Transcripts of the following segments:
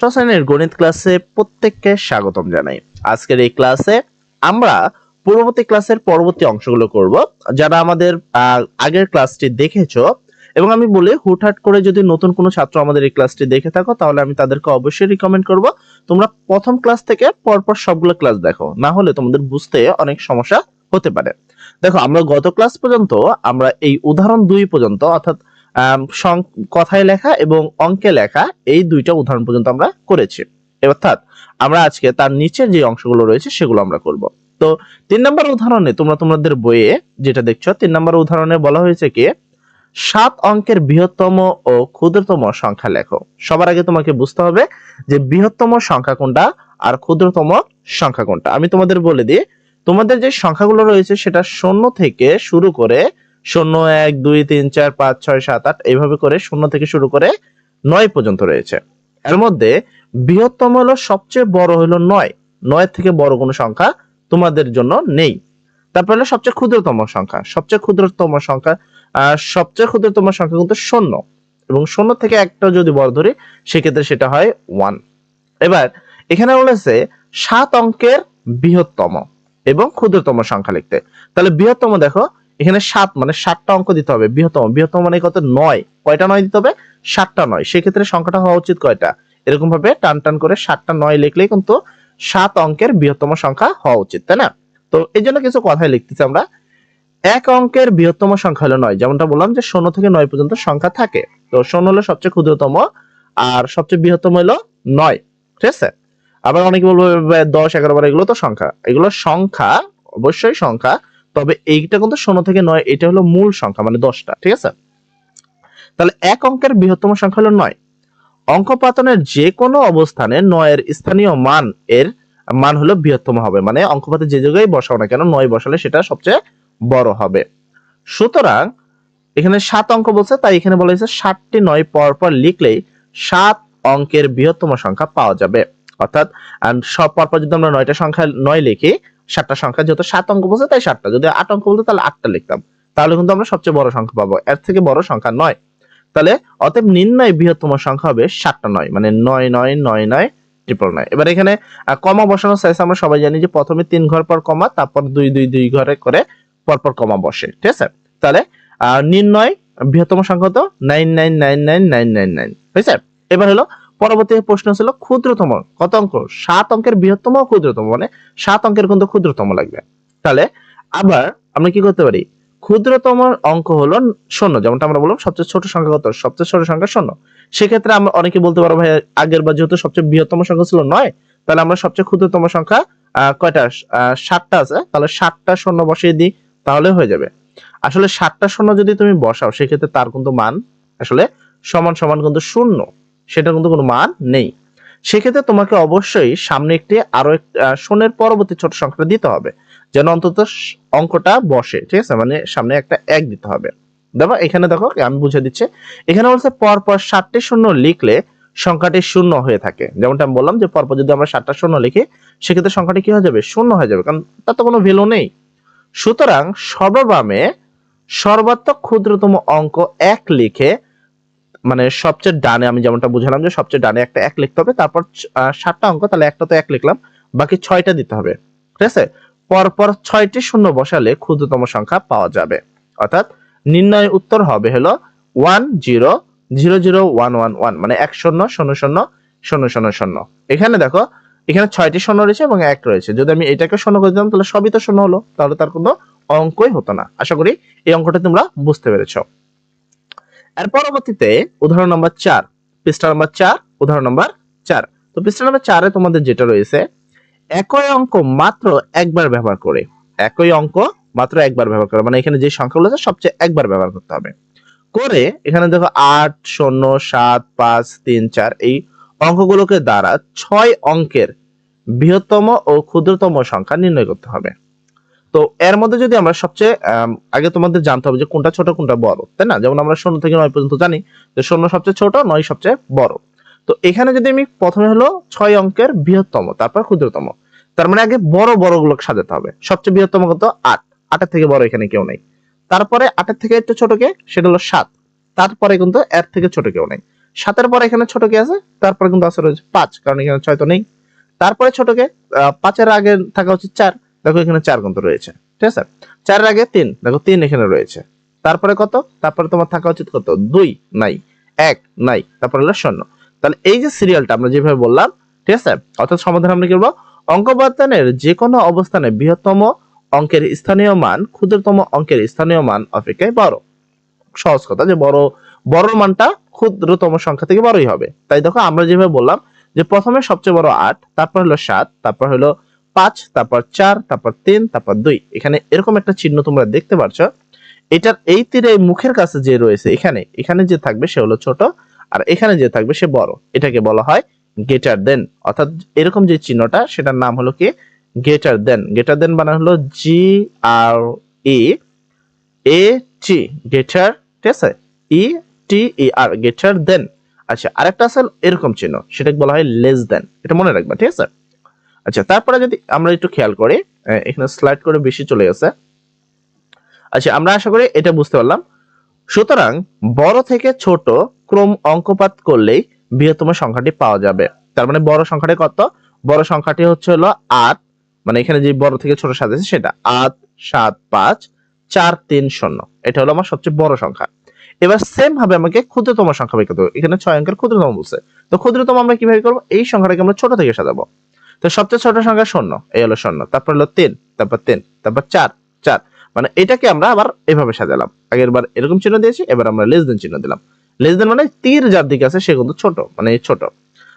ষষ্ঠ গণিত ক্লাসে প্রত্যেককে স্বাগতম জানাই। আজকের এই ক্লাসে আমরা পূর্ববর্তী ক্লাসের পরবর্তী অংশগুলো করব, যারা আমাদের আগের ক্লাসটি দেখেছ, এবং আমি বলি হুটহাট করে যদি নতুন কোনো ছাত্র আমাদের এই ক্লাসটি দেখে থাকো, তাহলে আমি তাদেরকে অবশ্যই রিকমেন্ড করব। তোমরা প্রথম ক্লাস থেকে পরপর সবগুলো ক্লাস দেখো, না হলে তোমাদের বুঝতে অনেক সমস্যা হতে পারে। দেখো, আমরা গত ক্লাস পর্যন্ত আমরা এই উদাহরণ দুই পর্যন্ত, অর্থাৎ কথায় লেখা এবং অঙ্কে লেখা এই দুইটা উদাহরণ পর্যন্ত আমরা করেছি। অর্থাৎ আমরা আজকে তার নিচের যে অংশগুলো রয়েছে সেগুলো আমরা করব। তো তিন নম্বর উদাহরণে তোমরা তোমাদের বইয়ে যেটা দেখছ, তিন নম্বর উদাহরণে বলা হয়েছে কি, সাত অঙ্কের বৃহত্তম ও ক্ষুদ্রতম সংখ্যা লেখো। সবার আগে তোমাকে বুঝতে হবে যে বৃহত্তম সংখ্যা কোনটা আর ক্ষুদ্রতম সংখ্যা কোনটা। আমি তোমাদের বলে দিই, তোমাদের যে সংখ্যাগুলো রয়েছে সেটা শূন্য থেকে শুরু করে শূন্য এক দুই তিন চার পাঁচ ছয় সাত আট এইভাবে করে শূন্য থেকে শুরু করে নয় পর্যন্ত রয়েছে। এর মধ্যে বৃহত্তম হলো সবচেয়ে বড় হলো নয়। নয় থেকে বড় কোনো সংখ্যা তোমাদের জন্য নেই। তারপর হলো সবচেয়ে ক্ষুদ্রতম সংখ্যা। সবচেয়ে ক্ষুদ্রতম সংখ্যা আহ, সবচেয়ে ক্ষুদ্রতম সংখ্যা কিন্তু শূন্য। এবং শূন্য থেকে একটা যদি বড় ধরি সেক্ষেত্রে সেটা হয় ওয়ান এবার এখানে বলেছে সাত অঙ্কের বৃহত্তম এবং ক্ষুদ্রতম সংখ্যা লিখতে। তাহলে বৃহত্তম দেখো এখানে সাত মানে সাতটা অঙ্ক দিতে হবে, বৃহত্তম। বৃহত্তম মানে কত? নয়। কয়টা নয় দিতে হবে? সাতটা নয়। সেক্ষেত্রে সংখ্যাটা হওয়া উচিত কয়টা? এরকম ভাবে টান টান করে সাতটা নয় লিখলেই কিন্তু সাত অঙ্কের বৃহত্তম সংখ্যা হওয়া উচিত, তাই না? তো এই জন্য কিছু কথাই লিখতেছি আমরা। এক অঙ্কের বৃহত্তম সংখ্যা হলো নয়। যেমনটা বললাম যে শূন্য থেকে নয় পর্যন্ত সংখ্যা থাকে। তো শূন্য হলো সবচেয়ে ক্ষুদ্রতম আর সবচেয়ে বৃহত্তম হলো নয়। ঠিক আছে? আবার অনেকে বলব, দশ, এগারো বারো এগুলো তো সংখ্যা। এগুলো সংখ্যা, অবশ্যই সংখ্যা। তবে এইটা কিন্তু শূন্য থেকে নয়, এটা হলো মূল সংখ্যা মানে দশটা, ঠিক আছে? তাহলে এক অঙ্কের বৃহত্তম সংখ্যা হলো নয়। অঙ্ক পাতনের যে কোনো অবস্থানে নয়ের স্থানীয় মান এর মান হলো বৃহত্তম হবে মানে অঙ্কপাতে যে জায়গায় বসাও না কেন, নয় বসালে সেটা সবচেয়ে বড় হবে। সুতরাং এখানে সাত অঙ্ক বলছে, তাই এখানে বলা হয়েছে সাতটি নয় পর পর লিখলেই সাত অঙ্কের বৃহত্তম সংখ্যা পাওয়া যাবে। অর্থাৎ সব পরপর যদি আমরা নয়টা সংখ্যা নয় লিখি সাতটা সংখ্যা, যেহেতু সাত অঙ্ক বলছে, তাই সাতটা। যদি আট অঙ্ক বলতো, তাহলে আটটা লিখতাম। তাহলে কিন্তু আমরা সবচেয়ে বড় সংখ্যা পাবো। এর থেকে বড় সংখ্যা নয়। তাহলে অতএব নির্ণয় বৃহত্তম সংখ্যা হবে সাতটা নয় মানে নয় নয় নয় নয় ট্রিপল নয় এবার এখানে কমা বসানোর সাইজ আমরা সবাই জানি যে প্রথমে তিন ঘর পর কমা, তারপর দুই দুই দুই ঘরে করে পরপর কমা বসে, ঠিক আছে? তাহলে নির্ণয় বৃহত্তম সংখ্যা তো nine nine nine nine nine nine nine হয়েছে? এবার হলো পরবর্তী প্রশ্ন ছিল ক্ষুদ্রতম, কত অঙ্ক? সাত অঙ্কের বৃহত্তম ক্ষুদ্রতম মানে সাত অঙ্কের কিন্তু ক্ষুদ্রতম লাগবে। তাহলে আবার আমরা কি করতে পারি? ক্ষুদ্রতম অঙ্ক হলো শূন্য, যেমনটা আমরা বললাম সবচেয়ে ছোট সংখ্যা কত? সবচেয়ে ছোট সংখ্যা শূন্য। সেক্ষেত্রে আমরা অনেকে বলতে পারো ভাই আগের বার যেহেতু সবচেয়ে বৃহত্তম সংখ্যা ছিল নয়, তাহলে আমরা সবচেয়ে ক্ষুদ্রতম সংখ্যা কয়টা? সাতটা আছে, তাহলে সাতটা শূন্য বসিয়ে দিই, তাহলে হয়ে যাবে। আসলে সাতটা শূন্য যদি তুমি বসাও, সেক্ষেত্রে তার কিন্তু মান আসলে সমান সমান কিন্তু শূন্য। সেটা কিন্তু কোনো মান নেই। সেক্ষেত্রে তোমাকে অবশ্যই সামনে একটি আরও শূন্যের পরবর্তী ছোট সংখ্যাটা দিতে হবে, যেন অন্তত অঙ্কটা বসে, ঠিক আছে? মানে সামনে একটা এক দিতে হবে। দেখো, এখানে দেখো, আমি বুঝে দিচ্ছি। এখানে বলছে পরপর সাতটি শূন্য লিখলে সংখ্যাটি শূন্য হয়ে থাকে। যেমনটা আমি বললাম যে পরপর যদি আমরা সাতটা শূন্য লিখি, সেক্ষেত্রে সংখ্যাটি কি হয়ে যাবে? শূন্য হয়ে যাবে, কারণ তার তো কোনো ভ্যালু নেই। সুতরাং সর্ববামে সর্বাত্মক ক্ষুদ্রতম অঙ্ক এক লিখে মানে সবচেয়ে ডানে আমি যেমনটা বুঝালাম যে সবচেয়ে ডানে একটা এক লিখতে হবে, তারপর সাতটা অঙ্ক, তাহলে একটা তো এক লিখলাম, বাকি ছয়টা দিতে হবে, ঠিক আছে? পরপর ছয়টি শূন্য বসালে ক্ষুদ্রতম সংখ্যা পাওয়া যাবে। অর্থাৎ নির্ণয় উত্তর হবে হলো one zero zero zero one one one মানে এক শূন্য শূন্য শূন্য শূন্য শূন্য শূন্য। এখানে দেখো, এখানে ছয়টি শূন্য রয়েছে এবং এক রয়েছে। যদি আমি এটাকে শূন্য করে দিতাম, তাহলে সবই তো শূন্য হলো, তাহলে তার কোনো অঙ্কই হতো না। আশা করি এই অঙ্কটা তোমরা বুঝতে পেরেছ। এর পরবর্তীতে উদাহরণ নম্বর চার, পৃষ্ঠা নম্বর চার, উদাহরণ নম্বর চার। তো পৃষ্ঠা নম্বর চারে তোমাদের যেটা রয়েছে, একই অঙ্ক মাত্র একবার ব্যবহার করে, একই অঙ্ক মাত্র একবার ব্যবহার করে মানে এখানে যে সংখ্যাগুলো আছে সবচেয়ে একবার ব্যবহার করতে হবে। করে এখানে দেখো আট, শূন্য, সাত, পাঁচ, তিন, চার, এই অঙ্কগুলোকে দ্বারা ছয় অঙ্কের বৃহত্তম ও ক্ষুদ্রতম সংখ্যা নির্ণয় করতে হবে। তো এর মধ্যে যদি আমরা সবচেয়ে আগে তোমাদের জানতে হবে যে কোনটা ছোট, কোনটা বড়, তাই না? যেমন আমরা শূন্য থেকে নয় পর্যন্ত জানি যে শূন্য সবচেয়ে ছোট, নয় সবচেয়ে বড়। তো এখানে যদি আমি প্রথমে হলো ছয় অঙ্কের বৃহত্তম, তারপর ক্ষুদ্রতম। তার মানে আগে বড় বড় গুলোকে সাজাতে হবে। সবচেয়ে বৃহত্তম কত? আট। আটের থেকে বড় এখানে কেউ নেই। তারপরে আটের থেকে একটু ছোট কে? সেটা হলো সাত। তারপরে কিন্তু এর থেকে ছোট কেউ নেই। সাতের পরে এখানে ছোট কে আছে? তারপরে কিন্তু আছে রয়েছে পাঁচ, কারণ এখানে ছয় তো নেই। তারপরে ছোটকে পাঁচের আগে থাকা উচিত চার। দেখো এখানে চার কিন্তু রয়েছে, ঠিক আছে? চারের আগে তিন, দেখো তিন এখানে রয়েছে। তারপরে কত? তারপরে তোমার থাকা উচিত কত? দুই, নাই। এক, নাই। তারপরে হলো শূন্য। তাহলে এই যে সিরিয়ালটা আমরা যেভাবে বললাম, ঠিক আছে? অর্থাৎ সমাধান আমরা কি বলব? অঙ্ক যে কোনো অবস্থানে বৃহত্তম অঙ্কের স্থানীয় মান, ক্ষুদ্রতম অঙ্কের স্থানীয় মান অপেক্ষায় বড়। সহজ কথা যে বড় বড় মানটা ক্ষুদ্রতম সংখ্যা থেকে বড়ই হবে। তাই দেখো আমরা যেভাবে বললাম যে প্রথমে সবচেয়ে বড় আট, তারপর হলো সাত, তারপর হলো পাঁচ, তারপর চার, তারপর তিন, তারপর দুই। এখানে এরকম একটা চিহ্ন তোমরা দেখতে পাচ্ছ এটার এই তীরে মুখের কাছে যে রয়েছে, এখানে এখানে যে থাকবে সে হলো ছোট, আর এখানে যে থাকবে সে বড়। এটাকে বলা হয় গেটার দেন অর্থাৎ এরকম যে চিহ্নটা, সেটার নাম হলো কি? গেটার দেন গেটার দেন বানানো হলো জি আর ই এ টি গেটার ঠিক আছে? ই টি ই আর গেটার দেন আচ্ছা আরেকটা আছে এরকম চিহ্ন, সেটাকে বলা হয় লেস দেন এটা মনে রাখবা, ঠিক আছে? আচ্ছা তারপরে যদি আমরা একটু খেয়াল করি এখানে স্লাইড করে বেশি চলে গেছে। আচ্ছা আমরা আশা করি এটা বুঝতে পারলাম। সুতরাং, বড় থেকে ছোট ক্রম অঙ্কপাত করলেই বৃহত্তম সংখ্যাটি পাওয়া যাবে। তার মানে বড় সংখ্যাটি কত? বড় সংখ্যাটি হচ্ছে হলো আট। মানে এখানে যে বড় থেকে ছোট সাজাচ্ছে সেটা। আট, সাত, পাঁচ, চার, তিন, শূন্য। এটা হলো আমার সবচেয়ে বড় সংখ্যা। এবার সেম ভাবে আমাকে ক্ষুদ্রতম সংখ্যা বের এখানে ছয় অঙ্কের ক্ষুদ্রতম বলছে। তো ক্ষুদ্রতম আমরা কীভাবে করব? এই সংখ্যাটাকে আমরা ছোট থেকে সাজাবো। তো সবচেয়ে ছোট সংখ্যা শূন্য, এই হলো শূন্য। তারপর হলো তিন, তারপর তিন, তারপর চার চার। মানে এটাকে আমরা আবার এভাবে সাজালাম। আগের বার এরকম চিহ্ন দিয়েছি, এবার আমরা লেস দেন চিহ্ন দিলাম। লেস দেন মানে তীর যার দিকে আছে, সে কিন্তু ছোট মানে ছোট।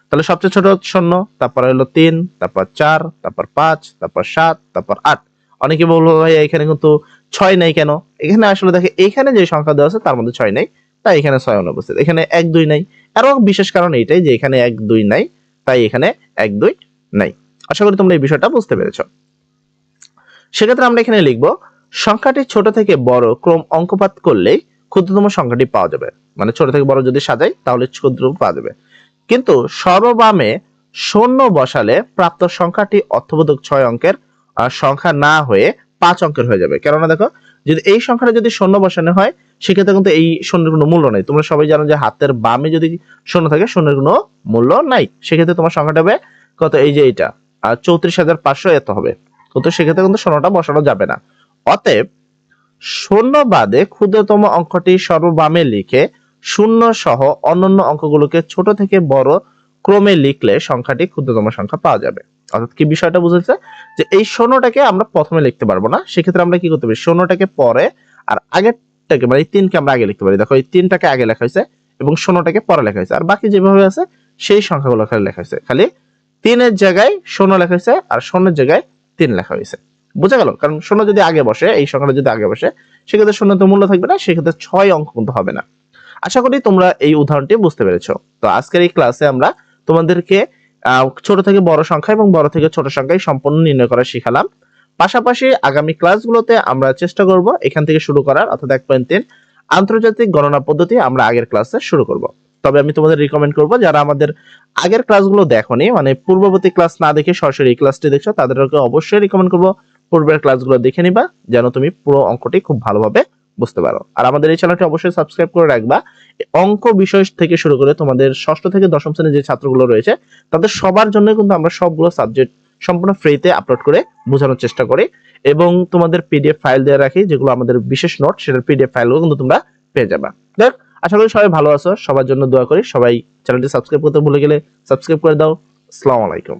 তাহলে সবচেয়ে ছোট শূন্য, তারপর হলো তিন, তারপর চার, তারপর পাঁচ, তারপর সাত, তারপর আট। অনেকে বলব ভাই, এখানে কিন্তু ছয় নাই কেন? এখানে আসলে দেখে, এখানে যে সংখ্যা দেওয়া আছে, তার মধ্যে ছয় নাই, তাই এখানে ছয় অনুপস্থিত। এখানে এক, দুই নাই। আরও বিশেষ কারণ এইটাই যে এখানে এক, দুই নাই, তাই এখানে এক, দুই নাই। আশা করি তোমরা এই বিষয়টা বুঝতে পেরেছ। সেক্ষেত্রে আমরা এখানে লিখব, সংখ্যাটি ছোট থেকে বড় ক্রম অঙ্কপাত করলেই ক্ষুদ্রতম সংখ্যাটি পাওয়া যাবে। মানে ছোট থেকে বড় যদি সাজাই, তাহলে ক্ষুদ্রতম পাওয়া যাবে। কিন্তু সর্ববামে শূন্য বসালে প্রাপ্ত সংখ্যাটি অর্থবোধক ছয় অঙ্কের সংখ্যা না হয়ে পাঁচ অঙ্কের হয়ে যাবে। কেননা দেখো, যদি এই সংখ্যাটা যদি শূন্য বসানো হয়, সেক্ষেত্রে কিন্তু এই শূন্যের কোনো মূল্য নেই। তোমরা সবাই জানো যে হাতের বামে যদি শূন্য থাকে, শূন্যের কোনো মূল্য নাই। সেক্ষেত্রে তোমার সংখ্যাটা হবে কত এই যে এইটা, আর চৌত্রিশ হাজার পাঁচশো এত হবে। কিন্তু সেক্ষেত্রে কিন্তু শূন্যটা বসানো যাবে না। অতএব শূন্য বাদে ক্ষুদ্রতম অঙ্কটি সর্ববামে লিখে শূন্য সহ অন্যান্য অঙ্কগুলোকে ছোট থেকে বড় ক্রমে লিখলে সংখ্যাটি ক্ষুদ্রতম সংখ্যা পাওয়া যাবে। অর্থাৎ কি বিষয়টা বুঝেছে? যে এই শূন্যটাকে আমরা প্রথমে লিখতে পারব না, সেক্ষেত্রে আমরা কি করতে পারি? শূন্যটাকে পরে আর আগেরটাকে মানে এই তিনকে আমরা আগে লিখতে পারি। দেখো, এই তিনটাকে আগে লেখা হয়েছে এবং শূন্যটাকে পরে লেখা হয়েছে। আর বাকি যেভাবে আছে, সেই সংখ্যাগুলো খালি লেখা হয়েছে। খালি তিনের জায়গায় শূন্য লেখা হয়েছে আর শূন্যের জায়গায় তিন লেখা হয়েছে। বোঝা গেল? কারণ শূন্য যদি আগে বসে, এই সংখ্যাটা যদি আগে বসে, সেক্ষেত্রে শূন্য তো মূল্য থাকবে না, সেক্ষেত্রে ছয় অঙ্ক কিন্তু হবে না। আশা করি তোমরা এই উদাহরণটি বুঝতে পেরেছ। তো আজকের এই ক্লাসে আমরা তোমাদেরকে ছোট থেকে বড় সংখ্যা এবং বড় থেকে ছোট সংখ্যায় সম্পূর্ণ নির্ণয় করা শিখালাম। পাশাপাশি আগামী ক্লাসগুলোতে আমরা চেষ্টা করব এখান থেকে শুরু করার, অর্থাৎ এক পয়েন্ট তিন, আন্তর্জাতিক গণনা পদ্ধতি আমরা আগের ক্লাসে শুরু করব। তবে আমি তোমাদের রিকমেন্ড করব, যারা আমাদের আগের ক্লাসগুলো দেখোনি মানে পূর্ববর্তী ক্লাস না দেখে সরাসরি এই ক্লাসটি দেখছ, তাদেরকে অবশ্যই রিকমেন্ড করব পূর্বের ক্লাসগুলো দেখে নিবা, যেন তুমি পুরো অঙ্কটি খুব ভালোভাবে বুঝতে পারো। আর আমাদের এই চ্যানেলটি অবশ্যই সাবস্ক্রাইব করে রাখবা। অঙ্ক বিষয় থেকে শুরু করে তোমাদের ষষ্ঠ থেকে দশম শ্রেণির যে ছাত্রগুলো রয়েছে, তাদের সবার জন্য কিন্তু আমরা সবগুলো সাবজেক্ট সম্পূর্ণ ফ্রিতে আপলোড করে বোঝানোর চেষ্টা করি এবং তোমাদের পিডিএফ ফাইল দেওয়া রাখি, যেগুলো আমাদের বিশেষ নোট সেটার পিডিএফ ফাইলগুলো কিন্তু তোমরা পেয়ে যাবে। দেখ আশা করি সবাই ভালো আছো, সবার জন্য দোয়া করি। সবাই চ্যানেলটি সাবস্ক্রাইব করতে ভুলে গেলে সাবস্ক্রাইব করে দাও। আসসালামু আলাইকুম।